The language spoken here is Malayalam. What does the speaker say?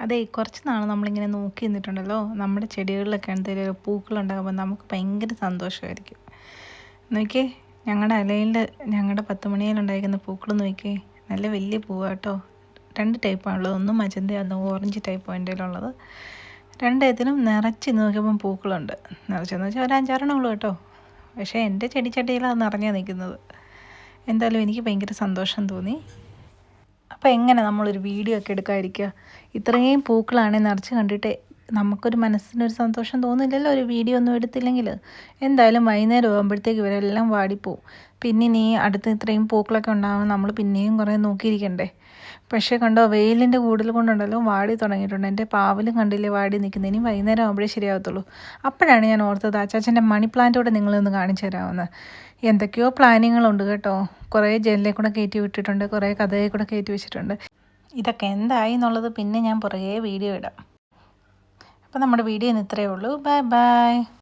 അതെ കുറച്ച് നാൾ നമ്മളിങ്ങനെ നോക്കി നിന്നിട്ടുണ്ടല്ലോ. നമ്മുടെ ചെടികളിലൊക്കെ എന്തെങ്കിലും പൂക്കളുണ്ടാകുമ്പോൾ നമുക്ക് ഭയങ്കര സന്തോഷമായിരിക്കും. നോക്കിയേ ഞങ്ങളുടെ അലയിൽ ഞങ്ങളുടെ പത്ത് മണിയിലുണ്ടായിരിക്കുന്ന പൂക്കൾ നോക്കിയേ നല്ല വലിയ പൂവാട്ടോ രണ്ട് ടൈപ്പാണുള്ളത് ഒന്ന് മജന്ത ഒന്ന് ഓറഞ്ച് ടൈപ്പ് എന്റെ ഉള്ളത് രണ്ടേത്തിനും നിറച്ച് നോക്കിയപ്പം പൂക്കളുണ്ട്. നിറച്ചെന്ന് വെച്ചാൽ ഒരു അഞ്ചാറെണ്ണം ഉള്ളൂ കേട്ടോ. പക്ഷേ എന്റെ ചെടിച്ചട്ടിയിലാണ് നിറഞ്ഞാൽ നിൽക്കുന്നത് എന്തായാലും എനിക്ക് ഭയങ്കര സന്തോഷം തോന്നി. അപ്പോൾ എങ്ങനെ നമ്മളൊരു വീഡിയോ ഒക്കെ എടുക്കാതിരിക്കുക? ഇത്രയും പൂക്കളാണ് നിറച്ച് കണ്ടിട്ട് നമുക്കൊരു മനസ്സിനൊരു സന്തോഷം തോന്നില്ലല്ലോ ഒരു വീഡിയോ ഒന്നും എടുത്തില്ലെങ്കിൽ എന്തായാലും വൈകുന്നേരം ആകുമ്പോഴത്തേക്ക് ഇവരെല്ലാം വാടിപ്പോവും. പിന്നെ നീ അടുത്ത് ഇത്രയും പൂക്കളൊക്കെ ഉണ്ടാകുമ്പോൾ നമ്മൾ പിന്നെയും കുറേ നോക്കിയിരിക്കണ്ടേ? പക്ഷേ കണ്ടോ വെയിലിന്റെ കൂടുതൽ കൊണ്ടുണ്ടല്ലോ വാടി തുടങ്ങിയിട്ടുണ്ട്. എന്റെ പാവലും കണ്ടില്ലേ വാടി നിൽക്കുന്നത് ഇനി വൈകുന്നേരം ആകുമ്പോഴേ ശരിയാകത്തുള്ളൂ അപ്പോഴാണ് ഞാൻ ഓർത്തത് അച്ചാച്ചന്റെ മണി പ്ലാന്റോടെ നിങ്ങളൊന്ന് കാണിച്ചു തരാമെന്ന് എന്തൊക്കെയോ പ്ലാനിങ്ങളുണ്ട് കേട്ടോ. കുറേ ജനലിൽ കൂടെ കയറ്റി വിട്ടിട്ടുണ്ട് കുറേ കഥയിൽ കൂടെ കയറ്റി വെച്ചിട്ടുണ്ട്. ഇതൊക്കെ എന്തായി എന്നുള്ളത് പിന്നെ ഞാൻ പുറകെ വീഡിയോ ഇടാം. അപ്പോൾ നമ്മുടെ വീഡിയോ ഇന്ന് ഇത്രയേ ഉള്ളൂ. Bye bye.